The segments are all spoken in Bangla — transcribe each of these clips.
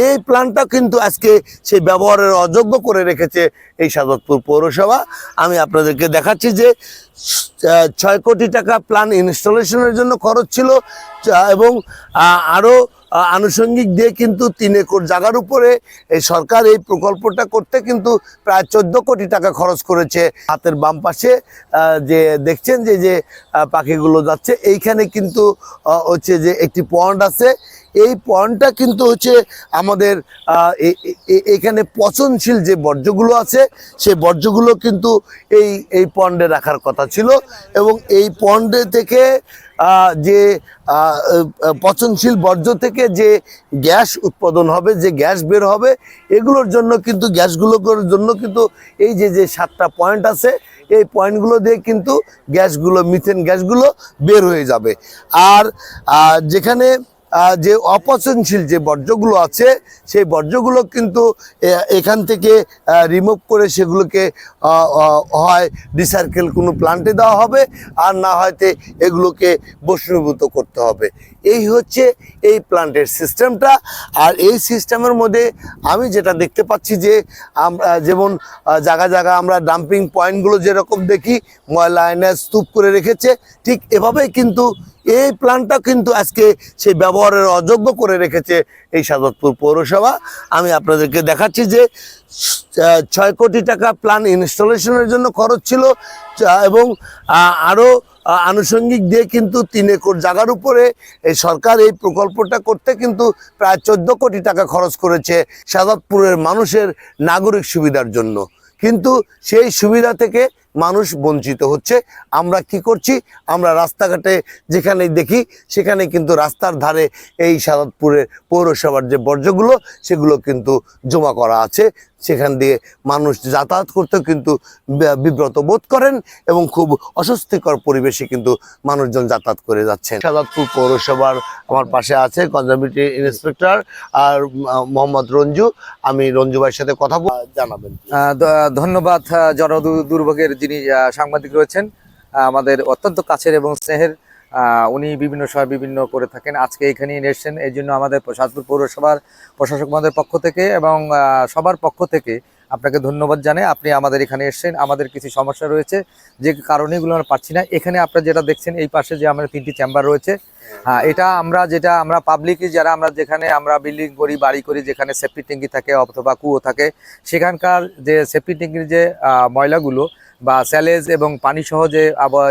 এই প্ল্যানটা কিন্তু আজকে সেই ব্যবহারের অযোগ্য করে রেখেছে এই সাদতপুর পৌরসভা। আমি আপনাদেরকে দেখাচ্ছি যে ছয় কোটি টাকা প্ল্যান ইনস্টলেশনের জন্য খরচ ছিল এবং আহ, আরও আহ, আনুষঙ্গিক দিয়ে কিন্তু তিন একর জায়গার উপরে এই সরকার এই প্রকল্পটা করতে কিন্তু প্রায় চোদ্দ কোটি টাকা খরচ করেছে। হাতের বাম পাশে যে দেখছেন যে যে পাখিগুলো যাচ্ছে, এইখানে কিন্তু হচ্ছে যে একটি পন্ড আছে। এই পয়েন্টটা কিন্তু হচ্ছে আমাদের এখানে পচনশীল যে বর্জ্যগুলো আছে, সেই বর্জ্যগুলো কিন্তু এই এই পন্ডে রাখার কথা ছিল। এবং এই পন্ডে থেকে যে পচনশীল বর্জ্য থেকে যে গ্যাস উৎপাদন হবে, যে গ্যাস বের হবে, এগুলোর জন্য কিন্তু, গ্যাসগুলোর জন্য কিন্তু এই যে যে সাতটা পয়েন্ট আছে, এই পয়েন্টগুলো দিয়ে কিন্তু গ্যাসগুলো, মিথেন গ্যাসগুলো বের হয়ে যাবে। আর যেখানে যে অপচনশীল যে বর্জ্যগুলো আছে, সেই বর্জ্যগুলো কিন্তু এখান থেকে রিমুভ করে সেগুলোকে হয় রিসাইকেল কোনো প্লান্টে দেওয়া হবে, আর না হয়তো এগুলোকে বস্তুভূত করতে হবে। এই হচ্ছে এই প্লান্টের সিস্টেমটা আর এই সিস্টেমের মধ্যে আমি যেটা দেখতে পাচ্ছি যে আমরা যেমন জায়গা জায়গা আমরা ডাম্পিং পয়েন্টগুলো যেরকম দেখি, ময়লা এনে স্তূপ করে রেখেছে, ঠিক এভাবেই কিন্তু এই প্ল্যানটা কিন্তু আজকে সেই ব্যবহারের অযোগ্য করে রেখেছে এই সাদতপুর পৌরসভা। আমি আপনাদেরকে দেখাচ্ছি যে ছয় কোটি টাকা প্ল্যান ইনস্টলেশনের জন্য খরচ ছিল এবং আরও আনুষঙ্গিক দিয়ে কিন্তু তিন একর জায়গার উপরে এই সরকার এই প্রকল্পটা করতে কিন্তু প্রায় চোদ্দ কোটি টাকা খরচ করেছে সাদাতপুরের মানুষের নাগরিক সুবিধার জন্য। কিন্তু সেই সুবিধা থেকে মানুষ বঞ্চিত হচ্ছে। আমরা কি করছি? আমরা রাস্তাঘাটে যেখানে দেখি সেখানে কিন্তু রাস্তার ধারে এই সাদাতপুরের পৌরসভার যে বর্জ্যগুলো সেগুলো কিন্তু জমা করা আছে। সেখান দিয়ে মানুষ যাতায়াত করতেও কিন্তু বিব্রত বোধ করেন এবং খুব অস্বস্তিকর পরিবেশে কিন্তু মানুষজন যাতায়াত করে যাচ্ছেন। সাদাতপুর পৌরসভার আমার পাশে আছে কনজারভেটিভ ইন্সপেক্টর আর মোহাম্মদ রঞ্জু। আমি রঞ্জু ভাইয়ের সাথে কথা জানাবেন। ধন্যবাদ আহ, জন দু- দুর্ভোগের যিনি সাংবাদিক রয়েছেন আমাদের অত্যন্ত কাছের এবং স্নেহের উনি বিভিন্ন সময় বিভিন্ন করে থাকেন। আজকে এখানে এসেছেন। এই জন্য আমাদের সাতপুর পৌরসভার প্রশাসক মহোদয়ের পক্ষ থেকে এবং সবার পক্ষ থেকে আপনাকে ধন্যবাদ জানাই। আপনি আমাদের এখানে এসেছেন। আমাদের কিছু সমস্যা রয়েছে যে কারণে এগুলো আমরা পাচ্ছি না। এখানে আপনারা যেটা দেখছেন, এই পাশে যে আমাদের তিনটি চেম্বার রয়েছে হ্যাঁ এটা আমরা যেটা, আমরা পাবলিক যারা আমরা যেখানে আমরা বিল্ডিং করি, বাড়ি করি, যেখানে সেফটি ট্যাঙ্কি থাকে অথবা কুয়ো থাকে, সেখানকার যে সেফটি ট্যাঙ্কির যে ময়লাগুলো বা স্যালেজ এবং পানি সহ যে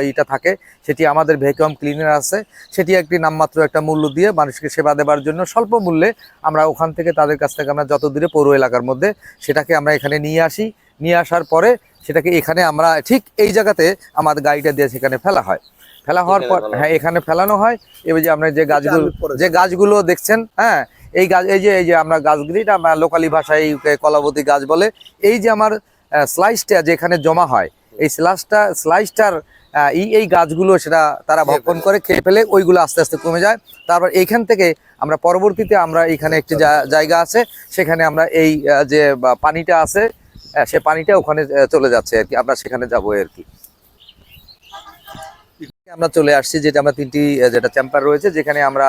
ইটা থাকে সেটি আমাদের ভ্যাকুয়াম ক্লিনার আছে। সেটি একটি নামমাত্র একটা মূল্য দিয়ে মানুষকে সেবা দেওয়ার জন্য স্বল্প মূল্যে আমরা ওখান থেকে তাদের কাছ থেকে আমরা যত দূরে পৌর এলাকার মধ্যে সেটাকে আমরা এখানে নিয়ে আসি। নিয়ে আসার পরে সেটাকে এখানে আমরা ঠিক এই জায়গাতে আমাদের গাড়িটা দিয়ে সেখানে ফেলা হয়। ফেলা হওয়ার পর হ্যাঁ। এখানে ফেলানো হয়। এবার যে আমরা যে গাছগুলো যে গাছগুলো দেখছেন হ্যাঁ এই গাছ এই যে এই যে আমরা গাছগুলি এটা আমরা লোকালি ভাষায় কলাবতী গাছ বলে এই যে আমার স্লাইসটা যেখানে জমা হয় এই স্লাইসটা স্লাইসটার এই এই গাছগুলো সেটা তারা ভক্ষণ করে খেয়ে ফেলে ওইগুলো আস্তে আস্তে কমে যায়। তারপর এইখান থেকে আমরা পরবর্তীতে আমরা এখানে একটি জা- জায়গা আছে সেখানে আমরা এই যে পানিটা আছে সে পানিটা ওখানে চলে যাচ্ছে আর কি। আমরা সেখানে যাব আর কি। আমরা চলে আসছি যেটা আমরা তিনটি যেটা চ্যাম্পার রয়েছে যেখানে আমরা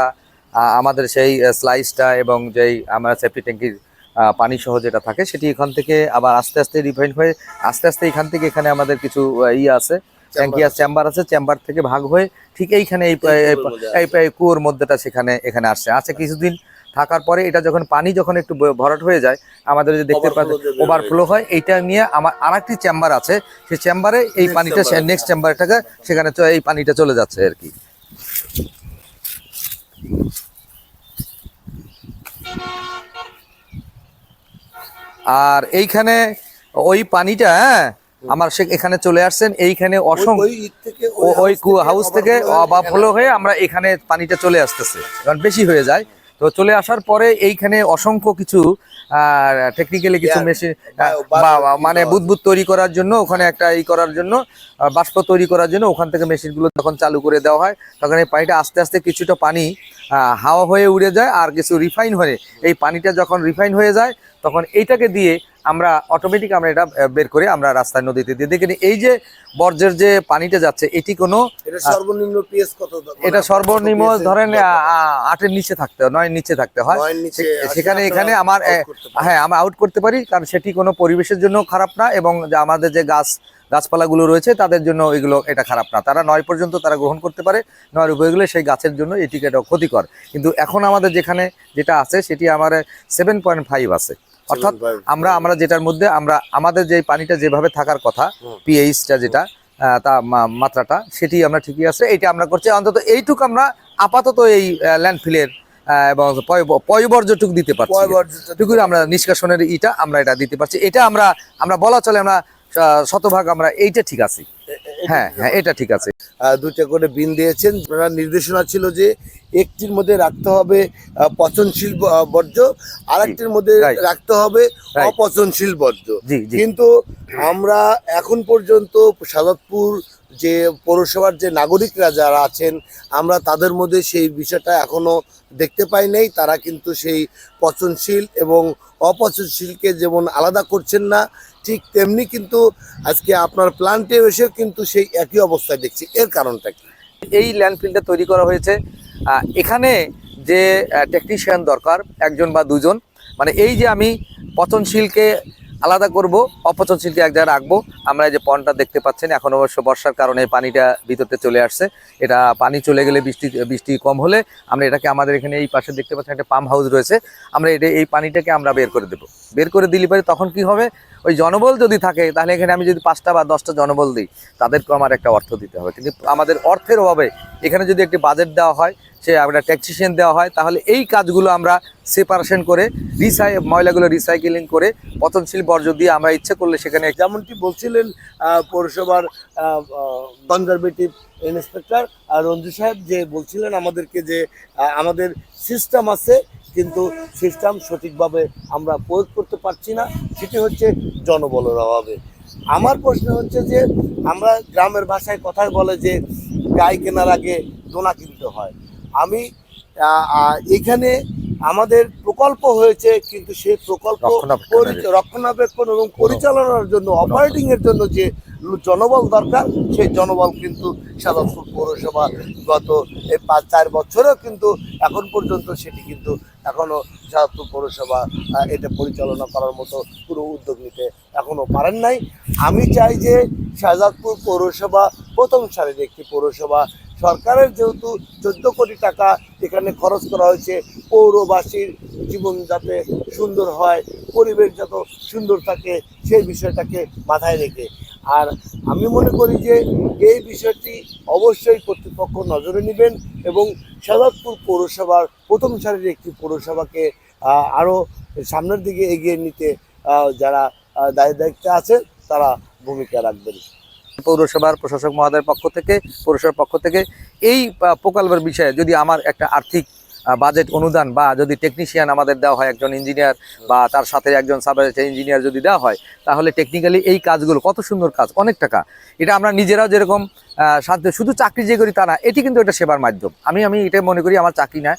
আমাদের সেই স্লাইসটা এবং যেই আমরা সেফটি ট্যাঙ্কির পানি সহ যেটা থাকে সেটি এখান থেকে আবার আস্তে আস্তে রিফাইন হয়ে আস্তে আস্তে এখান থেকে এখানে আমাদের কিছু ইয়ে আছে ট্যাঙ্কি আছে চেম্বার আছে চেম্বার থেকে ভাগ হয়ে ঠিক এইখানে এই এই- কুয়োর মধ্যেটা সেখানে এখানে আসছে। আছে কিছুদিন থাকার পরে এটা যখন পানি যখন একটু ভরাট হয়ে যায় আমাদের যে দেখতে পাচ্ছি ওভারফ্লো হয় এইটা নিয়ে আমার আরেকটি চেম্বার আছে সেই চেম্বারে এই পানিটা। নেক্সট চেম্বারটাকে সেখানে এই পানিটা চলে যাচ্ছে আর কি। আর এইখানে ওই পানিটা হ্যাঁ আমার সে এখানে চলে আসছেন এইখানে অসংখ্য ওই হাউস থেকে আবার হলো হয়ে আমরা এখানে পানিটা চলে আসতেছে কারণ বেশি হয়ে যায়। তো চলে আসার পরে এইখানে অসংখ্য কিছু টেকনিক্যালি কিছু মেশিন মানে বুদবুদ তৈরি করার জন্য ওখানে একটা ই করার জন্য বাষ্প তৈরি করার জন্য ওখান থেকে মেশিনগুলো যখন চালু করে দেওয়া হয় তখন এই পানিটা আস্তে আস্তে কিছুটা পানি হাওয়া হয়ে উড়ে যায় আর কিছু রিফাইন হয়ে এই পানিটা যখন রিফাইন হয়ে যায় তখন এইটাকে দিয়ে আমরা অটোমেটিক আমরা এটা বের করে আমরা রাস্তায় নদীতে দিয়ে দেখেন এই যে বর্জ্যের যে পানিটা যাচ্ছে এটি কোনো এটা সর্বনিম্ন পিএস কত? মানে এটা সর্বনিম্ন কত PS এর ধরেন আটের নিচে থাকতে হয় নয়ের নিচে থাকতে হয়। নিচে সেখানে এখানে আমার। হ্যাঁ আমরা আউট করতে পারি কারণ সেটি কোনো পরিবেশের জন্য খারাপ না এবং যে আমাদের যে গাছ গাছপালাগুলো রয়েছে তাদের জন্য এগুলো এটা খারাপ না। তারা নয় পর্যন্ত তারা গ্রহণ করতে পারে নয়ের উপরে গেলে সেই গাছের জন্য এটিকে এটা ক্ষতিকর। কিন্তু এখন আমাদের যেখানে যেটা আছে সেটি আমার সেভেন পয়েন্ট ফাইভ আছে। অর্থাৎ আমরা আমরা যেটার মধ্যে আমরা আমাদের যে পানিটা যেভাবে থাকার কথা পিএইচটা যেটা তা মাত্রাটা সেটি আমরা ঠিকই আছে। এটা আমরা করছি। অন্তত এইটুকু আমরা আপাতত এই ল্যান্ডফিলের এবং পয়- পয়বর্জ্যটুকু দিতে পারছি। টুকু আমরা নিষ্কাশনের ইটা আমরা এটা দিতে পারছি। এটা আমরা আমরা বলা চলে আমরা শতভাগ আমরা এইটা ঠিক আছি। হ্যাঁ হ্যাঁ এটা ঠিক আছে। দুইটা করে বিন দিয়েছেন। আপনার নির্দেশনা ছিল যে একটির মধ্যে রাখতে হবে পচনশীল বর্জ্য আর একটির মধ্যে রাখতে হবে অপচনশীল বর্জ্য। কিন্তু আমরা এখন পর্যন্ত সাদতপুর যে পৌরসভার যে নাগরিকরা যারা আছেন আমরা তাদের মধ্যে সেই বিষয়টা এখনও দেখতে পাই নাই। তারা কিন্তু সেই পচনশীল এবং অপচনশীলকে যেমন আলাদা করছেন না ঠিক তেমনি কিন্তু আজকে আপনার প্লান্টে এসেও কিন্তু সেই একই অবস্থায় দেখছি। এর কারণটা কি? এই ল্যান্ডফিলটা তৈরি করা হয়েছে। এখানে যে টেকনিশিয়ান দরকার, একজন বা দুজন মানে এই যে আমি পচনশীলকে আলাদা করব, অপচনশীলকে এক জায়গায় রাখব, আমরা যে পনটা দেখতে পাচ্ছেন, এখন অবশ্য বর্ষার কারণে পানিটা ভিতরতে চলে আসছে। এটা পানি চলে গেলে বৃষ্টি বৃষ্টি কম হলে আমরা এটাকে আমাদের এখানে এই পাশে দেখতে পাচ্ছেন একটা পাম্প হাউস রয়েছে। আমরা এটা, এই পানিটাকে আমরা বের করে দেবো। বের করে দিলে পরে তখন কি হবে? ওই জনবল যদি থাকে, তাহলে এখানে আমি যদি পাঁচটা বা দশটা জনবল দিই, তাদেরকেও আমার একটা অর্থ দিতে হবে। কিন্তু আমাদের অর্থের অভাবে এখানে যদি একটি বাজেট দেওয়া হয়, সে আমরা ট্যাক্সিশন দেওয়া হয়, তাহলে এই কাজগুলো আমরা সেপারেশন করে রিসাই ময়লাগুলো রিসাইকেলিং করে পতনশীল বর্জ্য দিয়ে আমরা ইচ্ছে করলে সেখানে যেমনটি বলছিলেন পৌরসভার কনজারভেটিভ ইন্সপেক্টর আর রঞ্জু সাহেব যে বলছিলেন আমাদেরকে যে আমাদের সিস্টেম আছে কিন্তু সিস্টেম সঠিকভাবে আমরা প্রয়োগ করতে পারছি না সেটি হচ্ছে জনবলের অভাবে। আমার প্রশ্ন হচ্ছে যে আমরা গ্রামের ভাষায় কথায় বলে যে গাই কেনার আগে দোনা কিনতে হয়। আমি এখানে আমাদের প্রকল্প হয়েছে কিন্তু সেই প্রকল্প পরি- রক্ষণাবেক্ষণ এবং পরিচালনার জন্য অপারেটিং এর জন্য যে জনবল দরকার, সেই জনবল কিন্তু সাদাপুর পৌরসভা গত এই পাঁচ, চার বছরেও কিন্তু এখন পর্যন্ত সেটি কিন্তু এখনও সাদাপুর পৌরসভা এটা পরিচালনা করার মতো পুরো উদ্যোগ নিতে এখনও পারেন নাই। আমি চাই যে শাহজাদপুর পৌরসভা প্রথম সারির একটি পৌরসভা, সরকারের যেহেতু চোদ্দ কোটি টাকা এখানে খরচ করা হয়েছে, পৌরবাসীর জীবন যাতে সুন্দর হয়, পরিবেশ যত সুন্দর থাকে, সেই বিষয়টাকে মাথায় রেখে আর আমি মনে করি যে এই বিষয়টি অবশ্যই কর্তৃপক্ষ নজরে নেবেন এবং সাদাতপুর পৌরসভার প্রথম সারির একটি পৌরসভাকে আরও সামনের দিকে এগিয়ে নিতে যারা দায় দায়িত্বে আছে, তারা ভূমিকা রাখবেন। পৌরসভার প্রশাসক মহোদয়ের পক্ষ থেকে, পৌরসভার পক্ষ থেকে এই প্রকল্পের বিষয়ে যদি আমার একটা আর্থিক বাজেট অনুদান বা যদি টেকনিশিয়ান আমাদের দেওয়া হয়, একজন ইঞ্জিনিয়ার বা তার সাথে একজন সাব ইঞ্জিনিয়ার যদি দেওয়া হয়, তাহলে টেকনিক্যালি এই কাজগুলো কত সুন্দর কাজ, অনেক টাকা। এটা আমরা নিজেরাও যেরকম সাধ্য, শুধু চাকরি যে করি তা না, এটি কিন্তু একটা সেবার মাধ্যম। আমি আমি এটা মনে করি, আমার চাকরি না,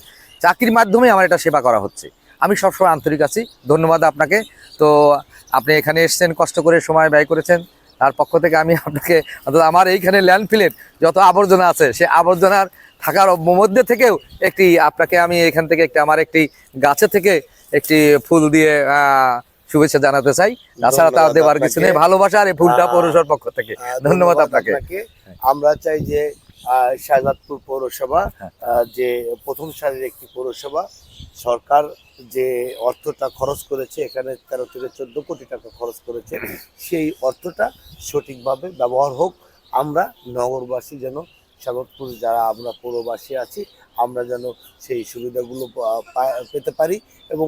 চাকরির মাধ্যমে আমার এটা সেবা করা হচ্ছে। আমি সবসময় আন্তরিক আছি, ধন্যবাদ আপনাকে। তো আপনি এখানে এসেছেন, কষ্ট করে সময় ব্যয় করেছেন, তার পক্ষ থেকে আমি আপনাকে অর্থাৎ আমার এইখানে ল্যান্ডফিলের যত আবর্জনা আছে, সে আবর্জনার থাকার মধ্যে থেকেও একটি আপনাকে আমি এখান থেকে একটি আমার একটি গাছে থেকে একটি ফুল দিয়ে শুভেচ্ছা জানাতে চাই। তাছাড়া তার দেওয়ার কিছু নেই ভালোবাসা আর এই ফুলটা পৌরসভার পক্ষ থেকে। ধন্যবাদ আপনাকে। আমরা চাই যে শাহজাদপুর পৌরসভা হ্যাঁ। যে প্রথম সারির একটি পৌরসভা সরকার যে অর্থটা খরচ করেছে এখানে তেরো থেকে চোদ্দ কোটি টাকা খরচ করেছে সেই অর্থটা সঠিকভাবে ব্যবহার হোক। আমরা নগরবাসী যেন শাহজাদপুর যারা আমরা পৌরবাসী আছি, আমরা যেন সেই সুবিধাগুলো পেতে পারি এবং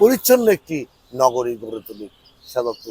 পরিচ্ছন্ন একটি নগরী গড়ে তুলি শাহজাদপুর